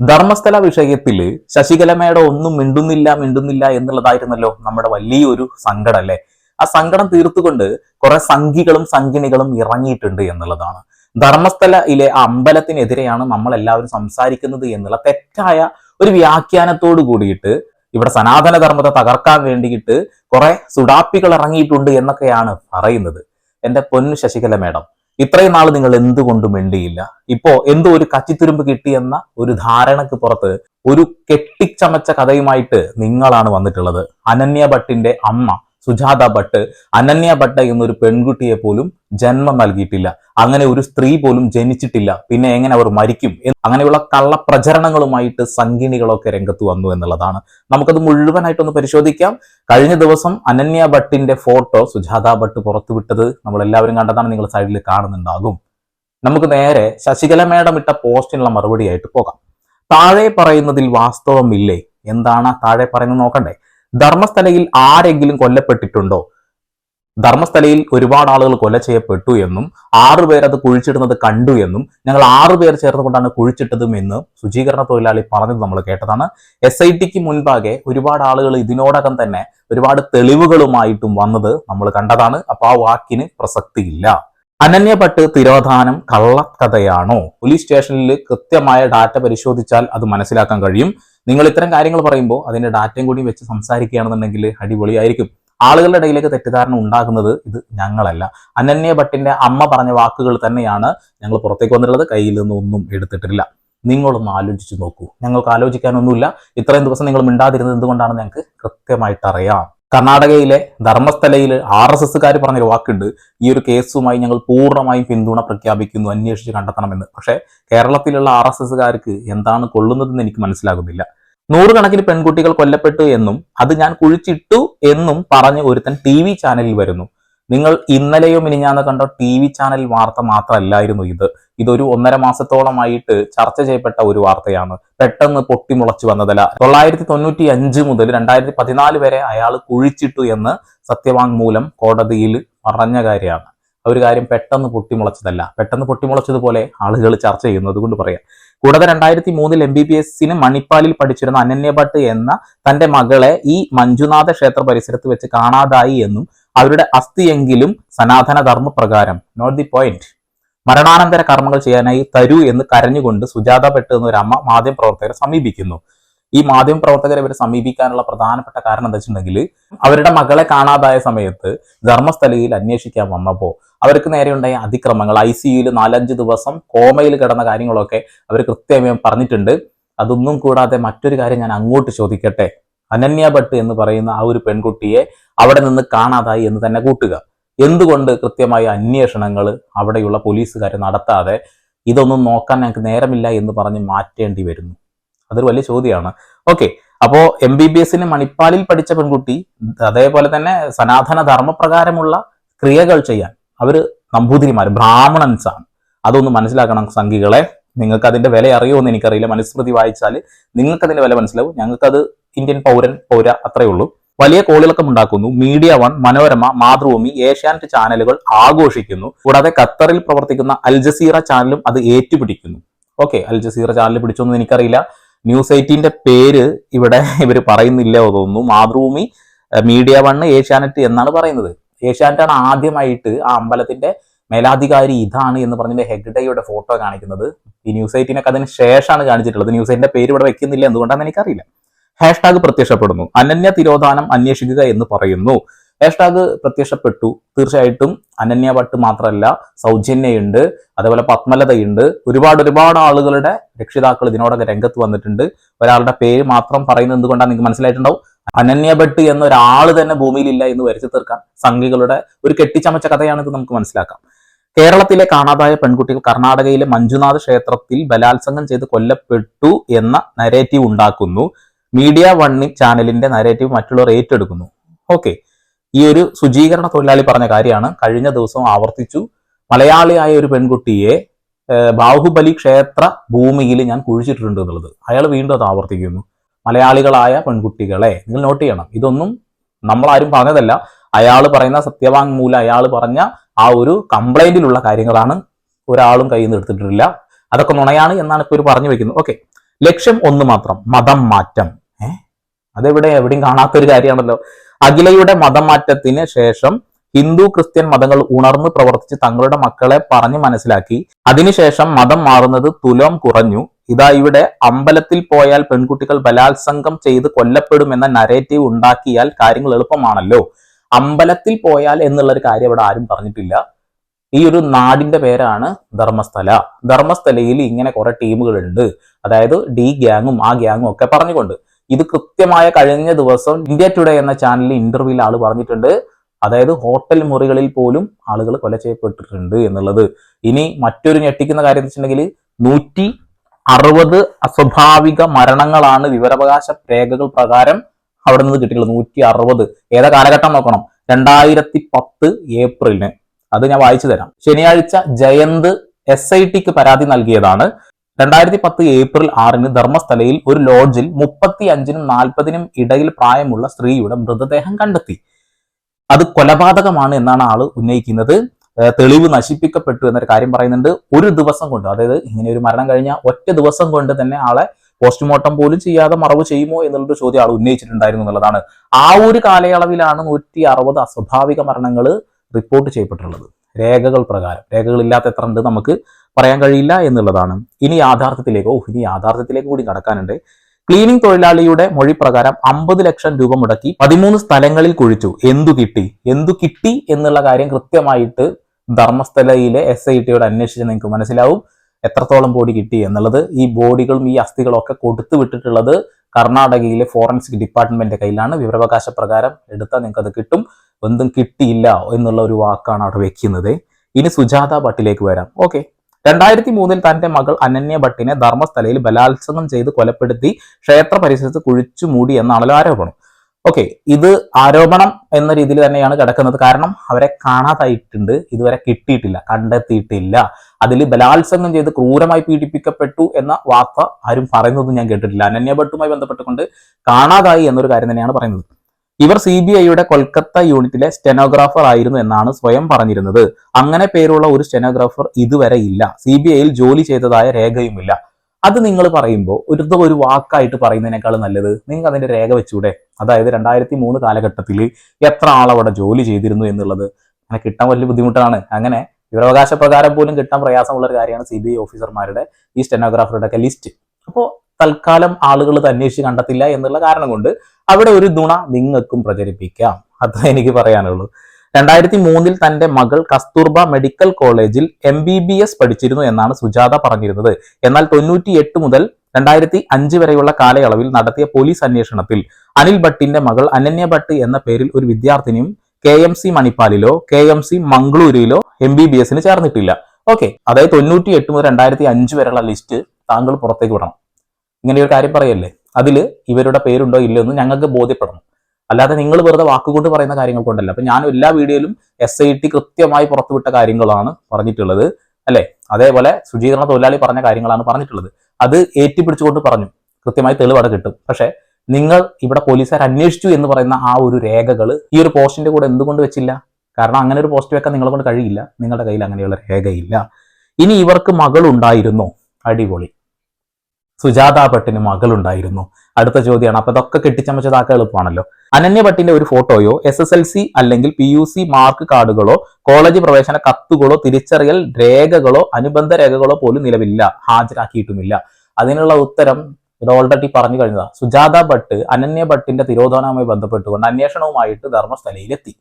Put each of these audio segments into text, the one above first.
ധർമ്മസ്ഥല വിഷയത്തിൽ ശശികലമയുടെ ഒന്നും മിണ്ടുന്നില്ല മിണ്ടുന്നില്ല എന്നുള്ളതായിരുന്നല്ലോ നമ്മുടെ വലിയൊരു സങ്കടം അല്ലേ ആ സങ്കടം തീർത്തുകൊണ്ട് കുറെ സംഘികളും സംഘിണികളും ഇറങ്ങിയിട്ടുണ്ട് എന്നുള്ളതാണ്. ധർമ്മസ്ഥലയിലെ ആ അമ്പലത്തിനെതിരെയാണ് നമ്മൾ എല്ലാവരും സംസാരിക്കുന്നത് എന്നുള്ള തെറ്റായ ഒരു വ്യാഖ്യാനത്തോട് കൂടിയിട്ട് ഇവിടെ സനാതന ധർമ്മത്തെ തകർക്കാൻ വേണ്ടിയിട്ട് കുറെ സുഡാപ്പികൾ ഇറങ്ങിയിട്ടുണ്ട് എന്നൊക്കെയാണ് പറയുന്നത്. എന്റെ പൊന്നു ശശികല മേഡം. ഇത്രയും നാൾ നിങ്ങൾ എന്തുകൊണ്ട് മിണ്ടിയില്ല. ഇപ്പോ എന്തോ ഒരു കച്ചിത്തുരുമ്പ് കിട്ടിയെന്ന ഒരു ധാരണക്ക് പുറത്ത് ഒരു കെട്ടിച്ചമച്ച കഥയുമായിട്ട് നിങ്ങളാണ് വന്നിട്ടുള്ളത്. അനന്യ ഭട്ടിന്റെ അമ്മ. സുജാത ഭട്ട് അനന്യ ഭട്ട് എന്നൊരു പെൺകുട്ടിയെ പോലും ജന്മം നൽകിയിട്ടില്ല. അങ്ങനെ ഒരു സ്ത്രീ പോലും ജനിച്ചിട്ടില്ല. പിന്നെ എങ്ങനെ അവർ മരിക്കും അങ്ങനെയുള്ള കള്ളപ്രചരണങ്ങളുമായിട്ട് സംഗിണികളൊക്കെ രംഗത്ത് വന്നു എന്നുള്ളതാണ്. നമുക്കത് മുഴുവനായിട്ടൊന്ന് പരിശോധിക്കാം. കഴിഞ്ഞ ദിവസം അനന്യ ഭട്ടിന്റെ ഫോട്ടോ സുജാത ഭട്ട് പുറത്തുവിട്ടത് നമ്മൾ എല്ലാവരും കണ്ടതാണ്. നിങ്ങൾ സൈഡിൽ കാണുന്നുണ്ടാകും. നമുക്ക് നേരെ ശശികല മേഡം ഇട്ട പോസ്റ്റിനുള്ള മറുപടിയായിട്ട് പോകാം. താഴെ പറയുന്നതിൽ വാസ്തവമില്ലേ? എന്താണ് താഴെ പറയുന്നത് നോക്കണ്ടേ? ധർമ്മസ്ഥലയിൽ ആരെങ്കിലും കൊല്ലപ്പെട്ടിട്ടുണ്ടോ? ധർമ്മസ്ഥലയിൽ ഒരുപാട് ആളുകൾ കൊല ചെയ്യപ്പെട്ടു എന്നും ആറുപേർ അത് കുഴിച്ചിടുന്നത് കണ്ടു എന്നും ഞങ്ങൾ ആറുപേർ ചേർന്നുകൊണ്ടാണ് കുഴിച്ചിട്ടതും എന്ന് ശുചീകരണ തൊഴിലാളി പറഞ്ഞത് നമ്മൾ കേട്ടതാണ്. എസ് ഐ ടിക്ക് മുൻപാകെ ഒരുപാട് ആളുകൾ ഇതിനോടകം തന്നെ ഒരുപാട് തെളിവുകളുമായിട്ടും വന്നത് നമ്മൾ കണ്ടതാണ്. അപ്പൊ ആ വാക്കിന് പ്രസക്തിയില്ല. അനന്യഭട്ട് തിരോധാനം കള്ളക്കഥയാണോ? പോലീസ് സ്റ്റേഷനിൽ കൃത്യമായ ഡാറ്റ പരിശോധിച്ചാൽ അത് മനസ്സിലാക്കാൻ കഴിയും. നിങ്ങൾ ഇത്തരം കാര്യങ്ങൾ പറയുമ്പോൾ അതിന്റെ ഡാറ്റയും കൂടി വെച്ച് സംസാരിക്കുകയാണെന്നുണ്ടെങ്കിൽ അടിപൊളിയായിരിക്കും. ആളുകളുടെ ഇടയിലേക്ക് തെറ്റിദ്ധാരണ ഉണ്ടാകുന്നത് ഇത് ഞങ്ങളല്ല. അനന്യ ഭട്ടിന്റെ അമ്മ പറഞ്ഞ വാക്കുകൾ തന്നെയാണ് ഞങ്ങൾ പുറത്തേക്ക് വന്നിട്ടുള്ളത്. കയ്യിൽ നിന്നൊന്നും എടുത്തിട്ടില്ല. നിങ്ങളൊന്ന് ആലോചിച്ച് നോക്കൂ. ഞങ്ങൾക്ക് ആലോചിക്കാനൊന്നുമില്ല. ഇത്രയും ദിവസം നിങ്ങൾ മിണ്ടാതിരുന്നത് എന്തുകൊണ്ടാണെന്ന് ഞങ്ങൾക്ക് കൃത്യമായിട്ട് അറിയാം. കർണാടകയിലെ ധർമ്മസ്ഥലയിൽ ആർ എസ് എസ്സുകാർ പറഞ്ഞൊരു വാക്കുണ്ട്. ഈ ഒരു കേസുമായി ഞങ്ങൾ പൂർണമായും പിന്തുണ പ്രഖ്യാപിക്കുന്നു അന്വേഷിച്ച് കണ്ടെത്തണമെന്ന്. പക്ഷേ കേരളത്തിലുള്ള ആർ എസ് എസ്സുകാർക്ക് എന്താണ് കൊള്ളുന്നതെന്ന് എനിക്ക് മനസ്സിലാകുന്നില്ല. നൂറുകണക്കിന് പെൺകുട്ടികൾ കൊല്ലപ്പെട്ടു എന്നും അത് ഞാൻ കുഴിച്ചിട്ടു എന്നും പറഞ്ഞ് ഒരുത്തൻ ടി വി ചാനലിൽ വരുന്നു. നിങ്ങൾ ഇന്നലെയോ മിനിഞ്ഞാന്ന് കണ്ട ടി വി ചാനൽ വാർത്ത മാത്രമല്ലായിരുന്നു ഇത്. ഇതൊരു ഒന്നര മാസത്തോളമായിട്ട് ചർച്ച ചെയ്യപ്പെട്ട ഒരു വാർത്തയാണ്. പെട്ടെന്ന് പൊട്ടിമുളച്ചു വന്നതല്ല. തൊള്ളായിരത്തി തൊണ്ണൂറ്റി അഞ്ച് മുതൽ രണ്ടായിരത്തി പതിനാല് വരെ അയാൾ കുഴിച്ചിട്ടു എന്ന് സത്യവാങ്മൂലം കോടതിയിൽ പറഞ്ഞ കാര്യമാണ്. ആ ഒരു കാര്യം പെട്ടെന്ന് പൊട്ടിമുളച്ചതല്ല. പെട്ടെന്ന് പൊട്ടിമുളച്ചതുപോലെ ആളുകൾ ചർച്ച ചെയ്യുന്നത് കൊണ്ട് പറയാം. കൂടാതെ രണ്ടായിരത്തി മൂന്നിൽ എം ബി ബി എസിന് മണിപ്പാലിൽ പഠിച്ചിരുന്ന അനന്യഭട്ട് എന്ന തന്റെ മകളെ ഈ മഞ്ജുനാഥ ക്ഷേത്ര പരിസരത്ത് വെച്ച് കാണാതായി എന്നും അവരുടെ അസ്ഥിയെങ്കിലും സനാതന ധർമ്മപ്രകാരം നോട്ട് ദി പോയിന്റ് മരണാനന്തര കർമ്മങ്ങൾ ചെയ്യാനായി തരൂ എന്ന് കരഞ്ഞുകൊണ്ട് സുജാത പെട്ട് എന്നൊരു അമ്മ മാധ്യമപ്രവർത്തകരെ സമീപിക്കുന്നു. ഈ മാധ്യമപ്രവർത്തകരെ ഇവരെ സമീപിക്കാനുള്ള പ്രധാനപ്പെട്ട കാരണം എന്താ വെച്ചിട്ടുണ്ടെങ്കിൽ അവരുടെ മകളെ കാണാതായ സമയത്ത് ധർമ്മസ്ഥലയിൽ അന്വേഷിക്കാൻ വന്നപ്പോൾ അവർക്ക് നേരെ നേരെയുണ്ടായ അതിക്രമങ്ങൾ ഐ സിയുയിൽ നാലഞ്ച് ദിവസം കോമയിൽ കിടന്ന കാര്യങ്ങളൊക്കെ അവർ കൃത്യമായി പറഞ്ഞിട്ടുണ്ട്. അതൊന്നും കൂടാതെ മറ്റൊരു കാര്യം ഞാൻ അങ്ങോട്ട് ചോദിക്കട്ടെ. അനന്യ ഭട്ട് എന്ന് പറയുന്ന ആ ഒരു പെൺകുട്ടിയെ അവിടെ നിന്ന് കാണാതായി എന്ന് തന്നെ കൂട്ടുക. എന്തുകൊണ്ട് കൃത്യമായ അന്വേഷണങ്ങൾ അവിടെയുള്ള പോലീസുകാർ നടത്താതെ ഇതൊന്നും നോക്കാൻ ഞങ്ങൾക്ക് നേരമില്ല എന്ന് പറഞ്ഞ് മാറ്റേണ്ടി വരുന്നു? അതൊരു വലിയ ചോദ്യമാണ്. ഓക്കെ അപ്പോൾ എം ബി ബി എസിന് മണിപ്പാലിൽ പഠിച്ച പെൺകുട്ടി അതേപോലെ തന്നെ സനാതന ധർമ്മപ്രകാരമുള്ള ക്രിയകൾ ചെയ്യാൻ അവർ നമ്പൂതിരിമാർ ബ്രാഹ്മണൻസ് ആണ് അതൊന്ന് മനസ്സിലാക്കണം സംഘികളെ. നിങ്ങൾക്ക് അതിന്റെ വില അറിയോ എന്ന് എനിക്കറിയില്ല. മനുസ്മൃതി വായിച്ചാൽ നിങ്ങൾക്ക് അതിന്റെ വില മനസ്സിലാവും. ഞങ്ങൾക്കത് ഇന്ത്യൻ പൗരൻ പൗര അത്രയേ ഉള്ളൂ. വലിയ കോളിളക്കം ഉണ്ടാക്കുന്നു. മീഡിയ വൺ മനോരമ മാതൃഭൂമി ഏഷ്യാനെറ്റ് ചാനലുകൾ ആഘോഷിക്കുന്നു. കൂടാതെ ഖത്തറിൽ പ്രവർത്തിക്കുന്ന അൽ ജസീറ ചാനലും അത് ഏറ്റുപിടിക്കുന്നു. ഓക്കെ അൽ ജസീറ ചാനൽ പിടിച്ചൊന്നും എനിക്കറിയില്ല. ന്യൂസ് എയ്റ്റീന്റെ പേര് ഇവിടെ ഇവർ പറയുന്നില്ല തോന്നുന്നു. മാതൃഭൂമി മീഡിയ വൺ ഏഷ്യാനെറ്റ് എന്നാണ് പറയുന്നത്. ഏഷ്യാനെറ്റാണ് ആദ്യമായിട്ട് ആ അമ്പലത്തിന്റെ മേലാധികാരി ഇതാണ് എന്ന് പറഞ്ഞിട്ട് ഹെഗ്ഡയുടെ ഫോട്ടോ കാണിക്കുന്നത്. ഈ ന്യൂസ് എയ്റ്റീനൊക്കെ അതിന് ശേഷമാണ് കാണിച്ചിട്ടുള്ളത്. ന്യൂസ് എയ്റ്റിന്റെ പേര് ഇവിടെ വെക്കുന്നില്ല. എന്തുകൊണ്ടാണെന്ന് എനിക്കറിയില്ല. ഹാഷ്ടാഗ് പ്രത്യക്ഷപ്പെടുന്നു. അനന്യ തിരോധാനം അന്വേഷിക്കുക എന്ന് പറയുന്നു. ഹാഷ്ടാഗ് പ്രത്യക്ഷപ്പെട്ടു. തീർച്ചയായിട്ടും അനന്യ ഭട്ട് മാത്രമല്ല സൗജന്യയുണ്ട്. അതേപോലെ പത്മലതയുണ്ട്. ഒരുപാട് ഒരുപാട് ആളുകളുടെ രക്ഷിതാക്കൾ ഇതിനോടൊക്കെ രംഗത്ത് വന്നിട്ടുണ്ട്. ഒരാളുടെ പേര് മാത്രം പറയുന്നത് എന്തുകൊണ്ടാണ് നിങ്ങൾക്ക് മനസ്സിലായിട്ടുണ്ടാവും? അനന്യ ഭട്ട് എന്നൊരാൾ തന്നെ ഭൂമിയിലില്ല എന്ന് വരച്ചു തീർക്കാൻ സംഘികളുടെ ഒരു കെട്ടിച്ചമച്ച കഥയാണിത് നമുക്ക് മനസ്സിലാക്കാം. കേരളത്തിലെ കാണാതായ പെൺകുട്ടികൾ കർണാടകയിലെ മഞ്ജുനാഥ് ക്ഷേത്രത്തിൽ ബലാത്സംഗം ചെയ്ത് കൊല്ലപ്പെട്ടു എന്ന നരേറ്റീവ് ഉണ്ടാക്കുന്നു. മീഡിയ വൺ ചാനലിന്റെ നരേറ്റീവ് മറ്റുള്ളവർ ഏറ്റെടുക്കുന്നു. ഓക്കെ ഈ ഒരു ശുചീകരണ തൊഴിലാളി പറഞ്ഞ കാര്യമാണ്. കഴിഞ്ഞ ദിവസം ആവർത്തിച്ചു. മലയാളിയായ ഒരു പെൺകുട്ടിയെ ബാഹുബലി ക്ഷേത്ര ഭൂമിയിൽ ഞാൻ കുഴിച്ചിട്ടുണ്ട് എന്നുള്ളത്. അയാൾ വീണ്ടും അത് ആവർത്തിക്കുന്നു. മലയാളികളായ പെൺകുട്ടികളെ നിങ്ങൾ നോട്ട് ചെയ്യണം. ഇതൊന്നും നമ്മളാരും പറഞ്ഞതല്ല. അയാൾ പറയുന്ന സത്യവാങ്മൂലം അയാൾ പറഞ്ഞ ആ ഒരു കംപ്ലൈന്റിലുള്ള കാര്യങ്ങളാണ് ഒരാളും കയ്യിൽ നിന്ന് എടുത്തിട്ടില്ല. അതൊക്കെ നുണയാണ് എന്നാണ് ഇപ്പോൾ ഒരു പറഞ്ഞു വെക്കുന്നത്. ഓക്കെ ലക്ഷ്യം ഒന്ന് മാത്രം മതം മാറ്റം. അതെവിടെ? എവിടെയും കാണാത്തൊരു കാര്യമാണല്ലോ. അഖിലയുടെ മതമാറ്റത്തിന് ശേഷം ഹിന്ദു ക്രിസ്ത്യൻ മതങ്ങൾ ഉണർന്ന് പ്രവർത്തിച്ച് തങ്ങളുടെ മക്കളെ പറഞ്ഞു മനസ്സിലാക്കി. അതിനുശേഷം മതം മാറുന്നത് തുലോം കുറഞ്ഞു. ഇതാ ഇവിടെ അമ്പലത്തിൽ പോയാൽ പെൺകുട്ടികൾ ബലാത്സംഗം ചെയ്ത് കൊല്ലപ്പെടുമെന്ന നരേറ്റീവ് ഉണ്ടാക്കിയാൽ കാര്യങ്ങൾ എളുപ്പമാണല്ലോ. അമ്പലത്തിൽ പോയാൽ എന്നുള്ള ഒരു കാര്യം ഇവിടെ ആരും പറഞ്ഞിട്ടില്ല. ഈ ഒരു നാടിന്റെ പേരാണ് ധർമ്മസ്ഥല. ധർമ്മസ്ഥലയിൽ ഇങ്ങനെ കുറെ ടീമുകളുണ്ട് അതായത് ഡി ഗ്യാങ്ങും ആ ഗ്യാങ്ങും ഒക്കെ പറഞ്ഞുകൊണ്ട്. ഇത് കൃത്യമായ കഴിഞ്ഞ ദിവസം ഇന്ത്യ ടുഡേ എന്ന ചാനലിൽ ഇന്റർവ്യൂവിൽ ആൾ പറഞ്ഞിട്ടുണ്ട്. അതായത് ഹോട്ടൽ മുറികളിൽ പോലും ആളുകൾ കൊല ചെയ്യപ്പെട്ടിട്ടുണ്ട് എന്നുള്ളത്. ഇനി മറ്റൊരു ഞെട്ടിക്കുന്ന കാര്യം വെച്ചിട്ടുണ്ടെങ്കിൽ നൂറ്റി അറുപത് അസ്വാഭാവിക മരണങ്ങളാണ് വിവരാവകാശ രേഖകൾ പ്രകാരം അവിടെ നിന്ന് കിട്ടിയിട്ടുള്ളത്. നൂറ്റി അറുപത്. ഏതാ കാലഘട്ടം നോക്കണം? രണ്ടായിരത്തി പത്ത് ഏപ്രിലിന്. അത് ഞാൻ വായിച്ചു തരാം. ശനിയാഴ്ച ജയന്ത് എസ് ഐ ടിക്ക് പരാതി നൽകിയതാണ്. രണ്ടായിരത്തി പത്ത് ഏപ്രിൽ ആറിന് ധർമ്മസ്ഥലയിൽ ഒരു ലോഡ്ജിൽ മുപ്പത്തി അഞ്ചിനും നാൽപ്പതിനും ഇടയിൽ പ്രായമുള്ള സ്ത്രീയുടെ മൃതദേഹം കണ്ടെത്തി. അത് കൊലപാതകമാണ് എന്നാണ് ആൾ ഉന്നയിക്കുന്നത്. തെളിവ് നശിപ്പിക്കപ്പെട്ടു എന്നൊരു കാര്യം പറയുന്നുണ്ട്. ഒരു ദിവസം കൊണ്ട് അതായത് ഇങ്ങനെ ഒരു മരണം കഴിഞ്ഞ ഒറ്റ ദിവസം കൊണ്ട് തന്നെ ആളെ പോസ്റ്റ്മോർട്ടം പോലും ചെയ്യാതെ മറവ് ചെയ്യുമോ എന്നുള്ളൊരു ചോദ്യം ആൾ ഉന്നയിച്ചിട്ടുണ്ടായിരുന്നു എന്നുള്ളതാണ്. ആ ഒരു കാലയളവിലാണ് നൂറ്റി അറുപത് അസ്വാഭാവിക മരണങ്ങൾ റിപ്പോർട്ട് ചെയ്യപ്പെട്ടിട്ടുള്ളത്. രേഖകൾ പ്രകാരം. രേഖകളില്ലാത്ത എത്ര ഉണ്ട് നമുക്ക്? പറയാൻ കഴിയില്ല എന്നുള്ളതാണ്. ഇനി യാഥാർത്ഥ്യത്തിലേക്ക് ഇനി യാഥാർത്ഥ്യത്തിലേക്ക് കൂടി കടക്കാനുണ്ട് ക്ലീനിംഗ് തൊഴിലാളിയുടെ മൊഴി പ്രകാരം അമ്പത് ലക്ഷം രൂപ മുടക്കി പതിമൂന്ന് സ്ഥലങ്ങളിൽ കുഴിച്ചു. എന്തു കിട്ടി? എന്തു കിട്ടി എന്നുള്ള കാര്യം കൃത്യമായിട്ട് ധർമ്മസ്ഥലയിലെ എസ് ഐ ടിയോട് അന്വേഷിച്ച് നിങ്ങൾക്ക് മനസ്സിലാവും. എത്രത്തോളം ബോഡി കിട്ടി എന്നുള്ളത്. ഈ ബോഡികളും ഈ അസ്ഥികളും ഒക്കെ കൊടുത്തു വിട്ടിട്ടുള്ളത് കർണാടകയിലെ ഫോറൻസിക് ഡിപ്പാർട്ട്മെന്റിന്റെ കയ്യിലാണ്. വിവരാവകാശ പ്രകാരം എടുത്താൽ നിങ്ങൾക്ക് അത് കിട്ടും. ഒന്നും കിട്ടിയില്ല എന്നുള്ള ഒരു വാക്കാണ് അവിടെ വെക്കുന്നത്. ഇനി സുജാത ഭട്ടിലേക്ക് വരാം. ഓക്കെ. രണ്ടായിരത്തി മൂന്നിൽ തന്റെ മകൾ അനന്യ ഭട്ടിനെ ധർമ്മസ്ഥലയിൽ ബലാത്സംഗം ചെയ്ത് കൊലപ്പെടുത്തി ക്ഷേത്ര പരിസരത്ത് കുഴിച്ചു മൂടി എന്നാണല്ലോ ആരോപണം. ഓക്കെ ഇത് ആരോപണം എന്ന രീതിയിൽ തന്നെയാണ് കിടക്കുന്നത്. കാരണം അവരെ കാണാതായിട്ടുണ്ട്. ഇതുവരെ കിട്ടിയിട്ടില്ല കണ്ടെത്തിയിട്ടില്ല. അതിൽ ബലാത്സംഗം ചെയ്ത് ക്രൂരമായി പീഡിപ്പിക്കപ്പെട്ടു എന്ന വാർത്ത ആരും പറയുന്നതും ഞാൻ കേട്ടിട്ടില്ല. അനന്യ ഭട്ടുമായി ബന്ധപ്പെട്ടുകൊണ്ട് കാണാതായി എന്നൊരു കാര്യം തന്നെയാണ് പറയുന്നത്. ഇവർ സി ബി ഐയുടെ കൊൽക്കത്ത യൂണിറ്റിലെ സ്റ്റെനോഗ്രാഫർ ആയിരുന്നു എന്നാണ് സ്വയം പറഞ്ഞിരുന്നത്. അങ്ങനെ പേരുള്ള ഒരു സ്റ്റെനോഗ്രാഫർ ഇതുവരെ ഇല്ല. സി ബി ഐയിൽ ജോലി ചെയ്തതായ രേഖയുമില്ല. അത് നിങ്ങൾ പറയുമ്പോൾ ഒരു ഒരു വാക്കായിട്ട് പറയുന്നതിനേക്കാൾ നല്ലത് നിങ്ങൾ അതിന്റെ രേഖ വെച്ചൂടെ? അതായത് രണ്ടായിരത്തി മൂന്ന് കാലഘട്ടത്തിൽ എത്ര ആളവിടെ ജോലി ചെയ്തിരുന്നു എന്നുള്ളത്? അങ്ങനെ കിട്ടാൻ വലിയ ബുദ്ധിമുട്ടാണ്. അങ്ങനെ വിവരാവകാശ പ്രകാരം പോലും കിട്ടാൻ പ്രയാസമുള്ള ഒരു കാര്യമാണ് സി ബി ഐ ഓഫീസർമാരുടെ ഈ സ്റ്റെനോഗ്രാഫറുടെ ഒക്കെ ലിസ്റ്റ് അപ്പോൾ തൽക്കാലം ആളുകൾ ഇത് അന്വേഷിച്ച് കണ്ടെത്തില്ല എന്നുള്ള കാരണം കൊണ്ട് അവിടെ ഒരു നുണ നിങ്ങൾക്കും പ്രചരിപ്പിക്കാം. അത് എനിക്ക് പറയാനുള്ളൂ. രണ്ടായിരത്തി മൂന്നിൽ തന്റെ മകൾ കസ്തൂർബ മെഡിക്കൽ കോളേജിൽ എം ബി ബി എസ് പഠിച്ചിരുന്നു എന്നാണ് സുജാത പറഞ്ഞിരുന്നത്. എന്നാൽ തൊണ്ണൂറ്റി എട്ട് മുതൽ രണ്ടായിരത്തി അഞ്ച് വരെയുള്ള കാലയളവിൽ നടത്തിയ പോലീസ് അന്വേഷണത്തിൽ അനിൽ ഭട്ടിന്റെ മകൾ അനന്യ ഭട്ട് എന്ന പേരിൽ ഒരു വിദ്യാർത്ഥിനിയും കെ എം സി മണിപ്പാലിലോ കെ എം സി മംഗളൂരുവിലോ എം ബി ബി എസിന് ചേർന്നിട്ടില്ല. ഓക്കെ. അതായത് തൊണ്ണൂറ്റി എട്ട് മുതൽ രണ്ടായിരത്തി അഞ്ച് വരെയുള്ള ലിസ്റ്റ് താങ്കൾ പുറത്തേക്ക് വിടണം. ഇങ്ങനെ ഒരു കാര്യം പറയല്ലേ? അതിൽ ഇവരുടെ പേരുണ്ടോ ഇല്ലയോ എന്ന് ഞങ്ങൾക്ക് ബോധ്യപ്പെടണം. അല്ലാതെ നിങ്ങൾ വെറുതെ വാക്കുകൊണ്ട് പറയുന്ന കാര്യങ്ങൾ കൊണ്ടല്ല. അപ്പൊ ഞാൻ എല്ലാ വീഡിയോയിലും എസ് ഐ ടി കൃത്യമായി പുറത്തുവിട്ട കാര്യങ്ങളാണ് പറഞ്ഞിട്ടുള്ളത് അല്ലെ? അതേപോലെ ശുചീകരണ തൊഴിലാളി പറഞ്ഞ കാര്യങ്ങളാണ് പറഞ്ഞിട്ടുള്ളത്. അത് ഏറ്റുപിടിച്ചുകൊണ്ട് പറഞ്ഞു. കൃത്യമായി തെളിവാണ് കിട്ടും. പക്ഷേ നിങ്ങൾ ഇവിടെ പോലീസുകാർ അന്വേഷിച്ചു എന്ന് പറയുന്ന ആ ഒരു രേഖകൾ ഈ ഒരു പോസ്റ്റിന്റെ കൂടെ എന്തുകൊണ്ട് വെച്ചില്ല? കാരണം അങ്ങനെ ഒരു പോസ്റ്റ് വെക്കാൻ നിങ്ങളെ കൊണ്ട് കഴിയില്ല. നിങ്ങളുടെ കയ്യിൽ അങ്ങനെയുള്ള രേഖയില്ല. ഇനി ഇവർക്ക് മകളുണ്ടായിരുന്നോ? അടിപൊളി. സുജാത ഭട്ടിന് മകളുണ്ടായിരുന്നു. അടുത്ത ചോദ്യമാണ് അപ്പൊ ഇതൊക്കെ കെട്ടിച്ചമച്ചതാക്ക എളുപ്പമാണല്ലോ. അനന്യ ഭട്ടിന്റെ ഒരു ഫോട്ടോയോ എസ് എസ് എൽ സി അല്ലെങ്കിൽ പി യു സി മാർക്ക് കാർഡുകളോ കോളേജ് പ്രവേശന കത്തുകളോ തിരിച്ചറിയൽ രേഖകളോ അനുബന്ധ രേഖകളോ പോലും നിലവില്ല ഹാജരാക്കിയിട്ടുമില്ല. അതിനുള്ള ഉത്തരം ഇത് ഓൾറെഡി പറഞ്ഞു കഴിഞ്ഞതാ. സുജാത ഭട്ട് അനന്യ ഭട്ടിന്റെ തിരോധാനവുമായി ബന്ധപ്പെട്ടുകൊണ്ട് അന്വേഷണവുമായിട്ട് ധർമ്മസ്ഥലയിലെത്തി.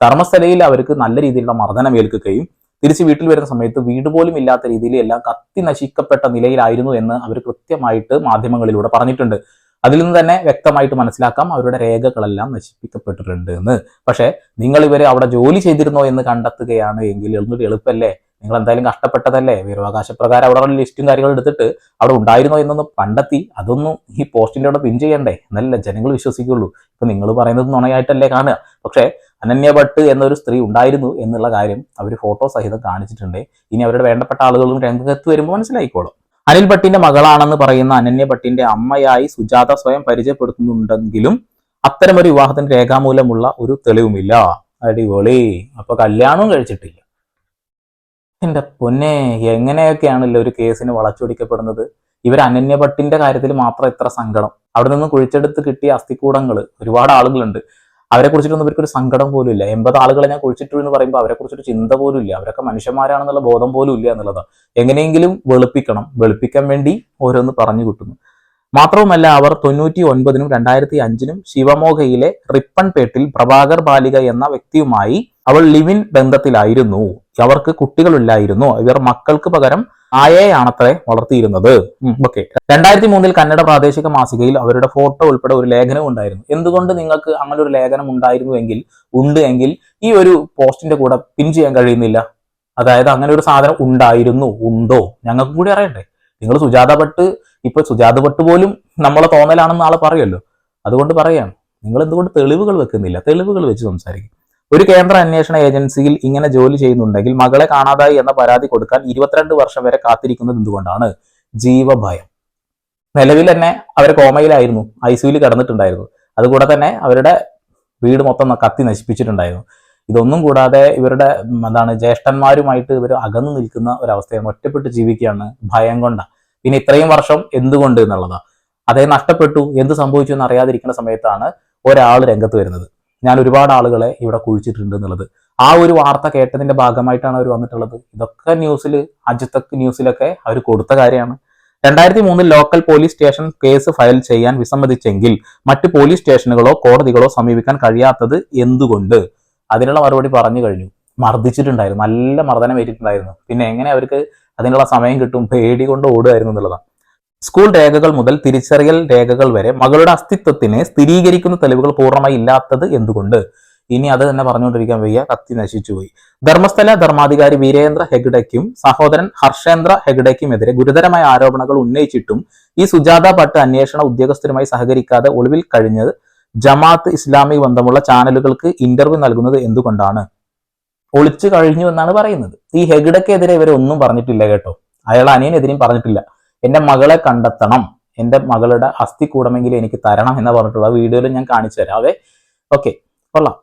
ധർമ്മസ്ഥലയിൽ അവർക്ക് നല്ല രീതിയിലുള്ള മർദ്ദനം ഏൽക്കുകയും തിരിച്ച് വീട്ടിൽ വരുന്ന സമയത്ത് വീട് പോലും ഇല്ലാത്ത രീതിയിൽ എല്ലാം കത്തി നശിക്കപ്പെട്ട നിലയിലായിരുന്നു എന്ന് അവർ കൃത്യമായിട്ട് മാധ്യമങ്ങളിലൂടെ പറഞ്ഞിട്ടുണ്ട്. അതിൽ നിന്ന് തന്നെ വ്യക്തമായിട്ട് മനസ്സിലാക്കാം അവരുടെ രേഖകളെല്ലാം നശിപ്പിക്കപ്പെട്ടിട്ടുണ്ട് എന്ന് പക്ഷേ നിങ്ങൾ ഇവരെ അവിടെ ജോലി ചെയ്തിരുന്നോ എന്ന് കണ്ടെത്തുകയാണ് എങ്കിൽ എന്നൊരു എളുപ്പമല്ലേ നിങ്ങൾ എന്തായാലും കഷ്ടപ്പെട്ടതല്ലേ? വിവരാവകാശ പ്രകാരം അവിടെ ലിസ്റ്റും കാര്യങ്ങളും എടുത്തിട്ട് അവിടെ ഉണ്ടായിരുന്നോ എന്നൊന്ന് കണ്ടെത്തി അതൊന്നും ഈ പോസ്റ്റിന്റെ അവിടെ പിൻ ചെയ്യണ്ടേ? എന്നല്ല ജനങ്ങൾ വിശ്വസിക്കുള്ളൂ. ഇപ്പൊ നിങ്ങൾ പറയുന്നത് നുണയായിട്ടല്ലേ കാണുക. പക്ഷേ അനന്യ ഭട്ട് എന്നൊരു സ്ത്രീ ഉണ്ടായിരുന്നു എന്നുള്ള കാര്യം അവർ ഫോട്ടോ സഹിതം കാണിച്ചിട്ടുണ്ട്. ഇനി അവരുടെ വേണ്ടപ്പെട്ട ആളുകളും രംഗത്ത് വരുമ്പോൾ മനസ്സിലായിക്കോളും. അനിൽ ഭട്ടിന്റെ മകളാണെന്ന് പറയുന്ന അനന്യ ഭട്ടിന്റെ അമ്മയായി സുജാത സ്വയം പരിചയപ്പെടുത്തുന്നുണ്ടെങ്കിലും അത്തരമൊരു വിവാഹത്തിന് രേഖാമൂലമുള്ള ഒരു തെളിവുമില്ല. അടിപൊളി. അപ്പൊ കല്യാണവും കഴിച്ചിട്ടില്ല. എന്റെ പൊന്നെ എങ്ങനെയൊക്കെയാണല്ലോ ഒരു കേസിന് വളച്ചൊടിക്കപ്പെടുന്നത്? ഇവർ അനന്യ അനന്യഭട്ടിന്റെ കാര്യത്തിൽ മാത്രം ഇത്ര സങ്കടം. അവിടെ നിന്ന് കുഴിച്ചെടുത്ത് കിട്ടിയ അസ്ഥിക്കൂടങ്ങൾ ഒരുപാട് ആളുകളുണ്ട്. അവരെ കുറിച്ചിട്ടൊന്നും ഇവർക്ക് ഒരു സങ്കടം പോലും ഇല്ല. എൺപത് ആളുകളെ ഞാൻ കുഴിച്ചിട്ടു എന്ന് പറയുമ്പോൾ അവരെ കുറിച്ചൊരു ചിന്ത പോലും ഇല്ല. അവരൊക്കെ മനുഷ്യന്മാരാണെന്നുള്ള ബോധം പോലും ഇല്ല എന്നുള്ളതാണ്. എങ്ങനെയെങ്കിലും വെളുപ്പിക്കണം. വെളുപ്പിക്കാൻ വേണ്ടി ഓരോന്ന് പറഞ്ഞു കിട്ടുന്നു. മാത്രവുമല്ല അവർ തൊണ്ണൂറ്റി ഒൻപതിനും രണ്ടായിരത്തി അഞ്ചിനും ശിവമോഗയിലെ റിപ്പൺപേട്ടിൽ പ്രഭാകർ ബാലിക എന്ന വ്യക്തിയുമായി അവൾ ലിവിൻ ബന്ധത്തിലായിരുന്നു. അവർക്ക് കുട്ടികളില്ലായിരുന്നു ഇവർ മക്കൾക്ക് പകരം ആയയാണത്രേ വളർത്തിയിരുന്നത്. ഓക്കെ രണ്ടായിരത്തി മൂന്നിൽ കന്നഡ പ്രാദേശിക മാസികയിൽ അവരുടെ ഫോട്ടോ ഉൾപ്പെടെ ഒരു ലേഖനം ഉണ്ടായിരുന്നു. എന്തുകൊണ്ട് നിങ്ങൾക്ക് അങ്ങനെ ഒരു ലേഖനം ഉണ്ടായിരുന്നു എങ്കിൽ ഉണ്ട് എങ്കിൽ ഈ ഒരു പോസ്റ്റിന്റെ കൂടെ പിൻ ചെയ്യാൻ കഴിയുന്നില്ല? അതായത് അങ്ങനെ ഒരു സാധനം ഉണ്ടായിരുന്നു ഉണ്ടോ? ഞങ്ങൾക്ക് കൂടി അറിയണ്ടേ? നിങ്ങൾ സുജാത ഭട്ട് ഇപ്പൊ സുജാത ഭട്ട് പോലും നമ്മളെ തോന്നലാണെന്ന് ആളെ പറയുമല്ലോ. അതുകൊണ്ട് പറയാണ്. നിങ്ങൾ എന്തുകൊണ്ട് തെളിവുകൾ വെക്കുന്നില്ല? തെളിവുകൾ വെച്ച് സംസാരിക്കും. ഒരു കേന്ദ്ര അന്വേഷണ ഏജൻസിയിൽ ഇങ്ങനെ ജോലി ചെയ്യുന്നുണ്ടെങ്കിൽ മകളെ കാണാതായി എന്ന പരാതി കൊടുക്കാൻ ഇരുപത്തിരണ്ട് വർഷം വരെ കാത്തിരിക്കുന്നത് എന്തുകൊണ്ടാണ്? ജീവഭയം. നിലവിൽ തന്നെ അവർ കോമയിലായിരുന്നു. ഐ സിയുയിൽ കിടന്നിട്ടുണ്ടായിരുന്നു. അതുകൂടെ തന്നെ അവരുടെ വീട് മൊത്തം കത്തി നശിപ്പിച്ചിട്ടുണ്ടായിരുന്നു. ഇതൊന്നും കൂടാതെ ഇവരുടെ എന്താണ് ജ്യേഷ്ഠന്മാരുമായിട്ട് ഇവർ അകന്നു നിൽക്കുന്ന ഒരവസ്ഥയാണ്. ഒറ്റപ്പെട്ട് ജീവിക്കുകയാണ് ഭയം കൊണ്ട. പിന്നെ ഇത്രയും വർഷം എന്തുകൊണ്ട് എന്നുള്ളതാണ് അതേ നഷ്ടപ്പെട്ടു. എന്ത് സംഭവിച്ചു എന്ന് അറിയാതിരിക്കുന്ന സമയത്താണ് ഒരാൾ രംഗത്ത് വരുന്നത്. ഞാൻ ഒരുപാട് ആളുകളെ ഇവിടെ കുഴിച്ചിട്ടുണ്ട് എന്നുള്ളത്. ആ ഒരു വാർത്ത കേട്ടതിന്റെ ഭാഗമായിട്ടാണ് അവർ വന്നിട്ടുള്ളത്. ഇതൊക്കെ ന്യൂസിൽ അജിത്ത ന്യൂസിലൊക്കെ അവർ കൊടുത്ത കാര്യമാണ്. രണ്ടായിരത്തി മൂന്നിൽ local police station case file ചെയ്യാൻ വിസമ്മതിച്ചെങ്കിൽ മറ്റ് പോലീസ് സ്റ്റേഷനുകളോ കോടതികളോ സമീപിക്കാൻ കഴിയാത്തത് എന്തുകൊണ്ട്? അതിനുള്ള മറുപടി പറഞ്ഞു കഴിഞ്ഞു. മർദ്ദിച്ചിട്ടുണ്ടായിരുന്നു. നല്ല മർദ്ദനം ഏറ്റിട്ടുണ്ടായിരുന്നു. പിന്നെ എങ്ങനെ അവർക്ക് അതിനുള്ള സമയം കിട്ടും? പേടി കൊണ്ട് ഓടുമായിരുന്നു എന്നുള്ളതാണ്. സ്കൂൾ രേഖകൾ മുതൽ തിരിച്ചറിയൽ രേഖകൾ വരെ മകളുടെ അസ്തിത്വത്തിനെ സ്ഥിരീകരിക്കുന്ന തെളിവുകൾ പൂർണമായി ഇല്ലാത്തത് എന്തുകൊണ്ട്? ഇനി അത് തന്നെ പറഞ്ഞുകൊണ്ടിരിക്കാൻ വയ്യ. കത്തി നശിച്ചുപോയി ധർമ്മസ്ഥല ധർമാധികാരി വീരേന്ദ്ര ഹെഗ്ഡയ്ക്കും സഹോദരൻ ഹർഷേന്ദ്ര ഹെഗ്ഡയ്ക്കുമെതിരെ ഗുരുതരമായ ആരോപണങ്ങൾ ഉന്നയിച്ചിട്ടും ഈ സുജാത ഭട്ട് അന്വേഷണ ഉദ്യോഗസ്ഥരുമായി സഹകരിക്കാതെ ഒളിവിൽ കഴിഞ്ഞത് ജമാഅത്ത് ഇസ്ലാമി ബന്ധമുള്ള ചാനലുകൾക്ക് ഇന്റർവ്യൂ നൽകുന്നത് എന്തുകൊണ്ടാണ്? ഒളിച്ചു കഴിഞ്ഞു എന്നാണ് പറയുന്നത്. ഈ ഹെഗ്ഡയ്ക്കെതിരെ ഇവരെ ഒന്നും പറഞ്ഞിട്ടില്ല കേട്ടോ. അയാൾ അനിയനെതിരെയും പറഞ്ഞിട്ടില്ല. എന്റെ മകളെ കണ്ടെത്തണം. എന്റെ മകളുടെ അസ്ഥി കൂടമെങ്കിലും എനിക്ക് തരണം എന്ന് പറഞ്ഞിട്ടുള്ള വീഡിയോയിൽ ഞാൻ കാണിച്ചു തരാം. അതെ? ഓക്കെ. കൊള്ളാം.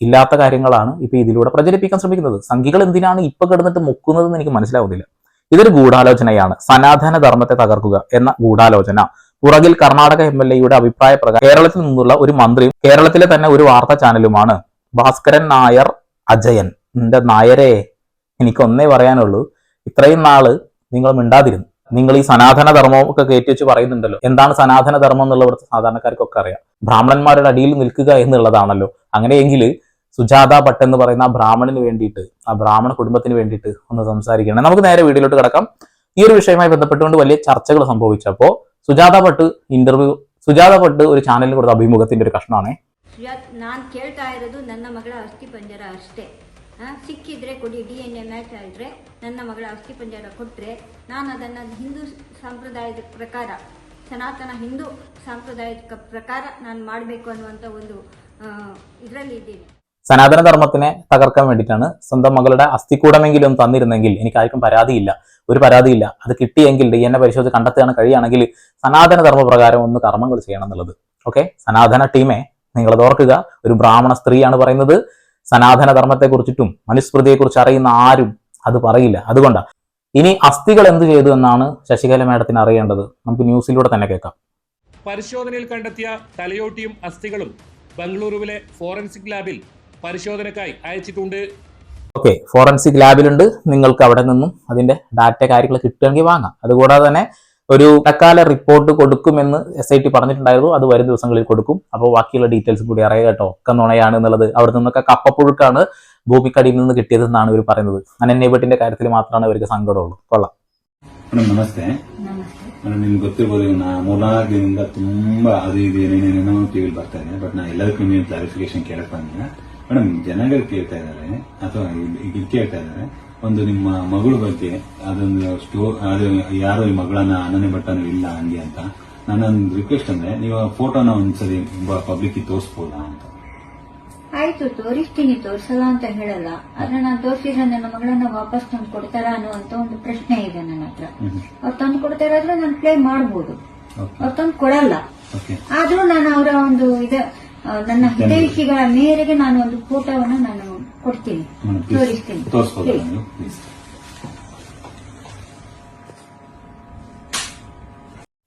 ഇല്ലാത്ത കാര്യങ്ങളാണ് ഇപ്പൊ ഇതിലൂടെ പ്രചരിപ്പിക്കാൻ ശ്രമിക്കുന്നത്. സംഘികൾ എന്തിനാണ് ഇപ്പൊ കിടന്നിട്ട് മുക്കുന്നതെന്ന് എനിക്ക് മനസ്സിലാവുന്നില്ല. ഇതൊരു ഗൂഢാലോചനയാണ്. സനാതന ധർമ്മത്തെ തകർക്കുക എന്ന ഗൂഢാലോചന. പുറകിൽ കർണാടക എം എൽ എയുടെ അഭിപ്രായ പ്രകാരം കേരളത്തിൽ നിന്നുള്ള ഒരു മന്ത്രിയും കേരളത്തിലെ തന്നെ ഒരു വാർത്താ ചാനലുമാണ് ഭാസ്കരൻ നായർ അജയൻ. എന്റെ നായരെ എനിക്കൊന്നേ പറയാനുള്ളൂ. ഇത്രയും നാൾ നിങ്ങൾ മിണ്ടാതിരുന്നു. നിങ്ങൾ ഈ സനാതന ധർമ്മം ഒക്കെ കയറ്റി വെച്ച് പറയുന്നുണ്ടല്ലോ എന്താണ് സനാതന ധർമ്മം എന്നുള്ള ഇവിടുത്തെ സാധാരണക്കാർക്കൊക്കെ അറിയാം ബ്രാഹ്മണന്മാരുടെ അടിയിൽ നിൽക്കുക എന്നുള്ളതാണല്ലോ അങ്ങനെയെങ്കിൽ സുജാത ഭട്ട് എന്ന് പറയുന്ന ആ ബ്രാഹ്മണന് വേണ്ടിയിട്ട് ആ ബ്രാഹ്മണ കുടുംബത്തിന് വേണ്ടിയിട്ട് ഒന്ന് സംസാരിക്കണം നമുക്ക് നേരെ വീഡിയോയിലോട്ട് കിടക്കാം ഈ ഒരു വിഷയവുമായി ബന്ധപ്പെട്ടുകൊണ്ട് വലിയ ചർച്ചകൾ സംഭവിച്ചപ്പോൾ സുജാത ഭട്ട് ഇന്റർവ്യൂ സുജാത ഭട്ട് ഒരു ചാനലിൽ കൊടുത്ത അഭിമുഖത്തിന്റെ ഒരു കഷ്ണമാണ് ಸುಜಾತ್ ನಾನು ಕೇಳ್ತಾ ಇರೋದು ನನ್ನ ಮಗಳ ಅಸ್ಥಿ ಪಂಜರ ಅಷ್ಟೇ ಆ, ಸಿಕ್ಕಿದ್ರೆ ಕೊಡಿ ಡಿ ಎನ್ ಎ ಮ್ಯಾಚ್ ಆಗಿದ್ರೆ ನನ್ನ ಮಗಳ ಅಸ್ಥಿ ಪಂಜರ ಕೊಟ್ಟರೆ ನಾನು ಅದನ್ನು ಹಿಂದೂ ಸಂಪ್ರದಾಯದ ಪ್ರಕಾರ ಸನಾತನ ಹಿಂದೂ ಸಾಂಪ್ರದಾಯಿಕ ಪ್ರಕಾರ ನಾನು ಮಾಡಬೇಕು ಅನ್ನುವಂಥ ಒಂದು ಇದರಲ್ಲಿ ಇದ್ದೀನಿ സനാതന ധർമ്മത്തിനെ തകർക്കാൻ വേണ്ടിയിട്ടാണ് സ്വന്തം മകളുടെ അസ്ഥിക്കൂടമെങ്കിലും തന്നിരുന്നെങ്കിൽ എനിക്ക് ആർക്കും പരാതിയില്ല ഒരു പരാതിയില്ല അത് കിട്ടിയെങ്കിൽ ഡി എൻ എ പരിശോധിച്ച് കണ്ടെത്താൻ കഴിയുകയാണെങ്കിൽ സനാതന ധർമ്മ പ്രകാരം ഒന്ന് കർമ്മങ്ങൾ ചെയ്യണം എന്നുള്ളത് ഓക്കെ സനാതന ടീമെ നിങ്ങൾ ഓർക്കുക ഒരു ബ്രാഹ്മണ സ്ത്രീയാണ് പറയുന്നത് സനാതന ധർമ്മത്തെ കുറിച്ചിട്ടും മനുസ്മൃതിയെ കുറിച്ച് അറിയുന്ന ആരും അത് പറയില്ല. അതുകൊണ്ടാണ് ഇനി അസ്ഥികൾ എന്ത് ചെയ്തു എന്നാണ് ശശികല മേഡത്തിന് അറിയേണ്ടത്. നമുക്ക് ന്യൂസിലൂടെ തന്നെ കേൾക്കാം. പരിശോധനയിൽ കണ്ടെത്തിയ തലയോട്ടിയും അസ്ഥികളും ബംഗളൂരുവിലെ ഫോറൻസിക് ലാബിൽ പരിശോധനക്കായി അയച്ചിട്ടുണ്ട്. ഓക്കെ ഫോറൻസിക് ലാബിലുണ്ട്. നിങ്ങൾക്ക് അവിടെ നിന്നും അതിന്റെ ഡാറ്റ കാര്യങ്ങൾ കിട്ടുകയാണെങ്കിൽ വാങ്ങാം. അതുകൂടാതെ തന്നെ ഒരു ഇടക്കാല റിപ്പോർട്ട് കൊടുക്കുമെന്ന് എസ് ഐ ടി പറഞ്ഞിട്ടുണ്ടായിരുന്നു അത് വരും ദിവസങ്ങളിൽ കൊടുക്കും അപ്പോൾ ബാക്കിയുള്ള ഡീറ്റെയിൽസ് കൂടി അറിയാം കേട്ടോ ഒക്കെ നുണയാണ് എന്നുള്ളത് അവിടെ നിന്നൊക്കെ കപ്പപ്പുഴുക്കാണ് ഭൂമിക്കടിയിൽ നിന്ന് കിട്ടിയതെന്നാണ് ഇവർ പറയുന്നത് അനന്യഭട്ടിന്റെ കാര്യത്തിൽ മാത്രമാണ് ഇവർക്ക് സങ്കടമുള്ളൂ കൊള്ളാം ಮೇಡಮ್ ನಮಸ್ತೆ ನಮಸ್ತೆ ಮೇಡಮ್ ನಿಮ್ಗೆ ಗೊತ್ತಿರ್ಬೋದು ಈಗ ನಾ ಮೂರ್ನಾಲ್ಕು ದಿನದಿಂದ ತುಂಬಾ ಅದು ಇದು ಏನೇನೇನೋ ಟಿವಿಲಿ ಬರ್ತಾ ಇದೆ ಬಟ್ ನಾ ಎಲ್ಲದಕ್ಕೂ ನೀವು ಕ್ಲಾರಿಫಿಕೇಶನ್ ಕೇಳಕ್ ಬಂದಿಲ್ಲ ಮೇಡಮ್ ಜನಗಳು ಕೇಳ್ತಾ ಇದ್ದಾರೆ ಅಥವಾ ಈಗ ಇದು ಕೇಳ್ತಾ ಇದ್ದಾರೆ ಒಂದು ನಿಮ್ಮ ಮಗಳ ಬಗ್ಗೆ ಅದೊಂದು ಸ್ಟೋ ಅದು ಯಾರೋ ಈ ಮಗಳನ್ನ ಅನನ್ಯ ಭಟ್ಟನು ಇಲ್ಲ ಹಂಗೆ ಅಂತ. ನನ್ನೊಂದು ರಿಕ್ವೆಸ್ಟ್ ಅಂದ್ರೆ ನೀವು ಫೋಟೋನ ಒಂದ್ಸರಿ ಪಬ್ಲಿಕ್ ತೋರಿಸ್ಬೋದಾ ಅಂತ. ಆಯ್ತು ತೋರಿಸ್ತೀನಿ ತೋರಿಸಲ್ಲ ಅಂತ ಹೇಳಲ್ಲ. ಆದ್ರೆ ನಾನು ತೋರಿಸಿದ್ರೆ ನನ್ನ ಮಗಳನ್ನ ವಾಪಸ್ ತಂದು ಕೊಡ್ತಾರ ಅನ್ನುವಂತ ಒಂದು ಪ್ರಶ್ನೆ ಇದೆ ನನ್ನ ಹತ್ರ. ಅವ್ರು ತಂದು ಕೊಡ್ತಾರ ಆದ್ರೆ ನಾನು ಪ್ಲೇ ಮಾಡ್ಬೋದು. ಓಕೆ. ಅವ್ರು ತಂದು ಕೊಡಲ್ಲ. ಆದ್ರೂ ನಾನು ಅವರ ಒಂದು ಇದ ನನ್ನ ಹಿತೈಷಿಗಳ ಮೇರೆಗೆ ನಾನು ಒಂದು ಫೋಟೋವನ್ನು ನಾನು ಕೊಡ್ತೀನಿ ಮೇಡಮ್ ಪ್ಲೀಸ್ ತೋರಿಸ್ತೀನಿ ತೋರಿಸ್ಬೋದಾ Please. ನೀವು ಪ್ಲೀಸ್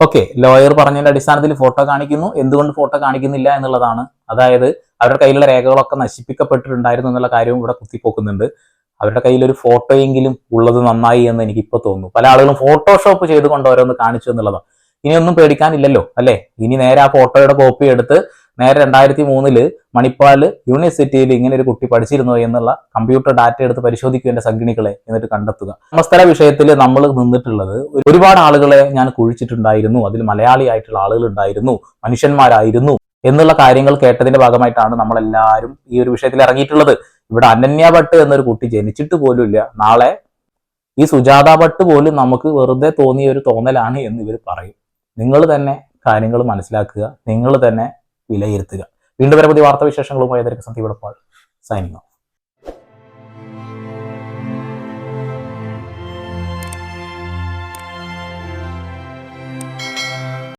ഓക്കെ ലോയർ പറഞ്ഞതിന്റെ അടിസ്ഥാനത്തിൽ ഫോട്ടോ കാണിക്കുന്നു എന്തുകൊണ്ട് ഫോട്ടോ കാണിക്കുന്നില്ല എന്നുള്ളതാണ് അതായത് അവരുടെ കയ്യിലുള്ള രേഖകളൊക്കെ നശിപ്പിക്കപ്പെട്ടിട്ടുണ്ടായിരുന്നു എന്നുള്ള കാര്യവും ഇവിടെ കുത്തിപ്പോക്കുന്നുണ്ട് അവരുടെ കയ്യിൽ ഒരു ഫോട്ടോയെങ്കിലും ഉള്ളത് നന്നായി എന്ന് എനിക്ക് ഇപ്പൊ തോന്നുന്നു പല ആളുകളും ഫോട്ടോഷോപ്പ് ചെയ്തുകൊണ്ട് ഓരോന്ന് കാണിച്ചു എന്നുള്ളതാണ് ഇനിയൊന്നും പേടിക്കാനില്ലല്ലോ അല്ലേ ഇനി നേരെ ആ ഫോട്ടോയുടെ കോപ്പി എടുത്ത് നേരെ രണ്ടായിരത്തി മൂന്നിൽ മണിപ്പാൽ യൂണിവേഴ്സിറ്റിയിൽ ഇങ്ങനെ ഒരു കുട്ടി പഠിച്ചിരുന്നു എന്നുള്ള കമ്പ്യൂട്ടർ ഡാറ്റ എടുത്ത് പരിശോധിക്കുക എന്റെ സംഘിണികളെ എന്നിട്ട് കണ്ടെത്തുക. സമസ്തര വിഷയത്തിൽ നമ്മൾ നിന്നിട്ടുള്ളത് ഒരുപാട് ആളുകളെ ഞാൻ കുഴിച്ചിട്ടുണ്ടായിരുന്നു. അതിൽ മലയാളിയായിട്ടുള്ള ആളുകൾ ഉണ്ടായിരുന്നു. മനുഷ്യന്മാരായിരുന്നു എന്നുള്ള കാര്യങ്ങൾ കേട്ടതിന്റെ ഭാഗമായിട്ടാണ് നമ്മളെല്ലാവരും ഈ ഒരു വിഷയത്തിൽ ഇറങ്ങിയിട്ടുള്ളത്. ഇവിടെ അനന്യ ഭട്ട് എന്നൊരു കുട്ടി ജനിച്ചിട്ട് പോലുമില്ല നാളെ ഈ സുജാത ഭട്ട് പോലും നമുക്ക് വെറുതെ തോന്നിയ ഒരു തോന്നലാണ് എന്ന് ഇവർ പറയും. നിങ്ങൾ തന്നെ കാര്യങ്ങൾ മനസ്സിലാക്കുക. നിങ്ങൾ തന്നെ വിലയിരുത്തുക. വീണ്ടും വരെ പുതിയ വാർത്താവിശേഷങ്ങളുമായി. Sandeep signing off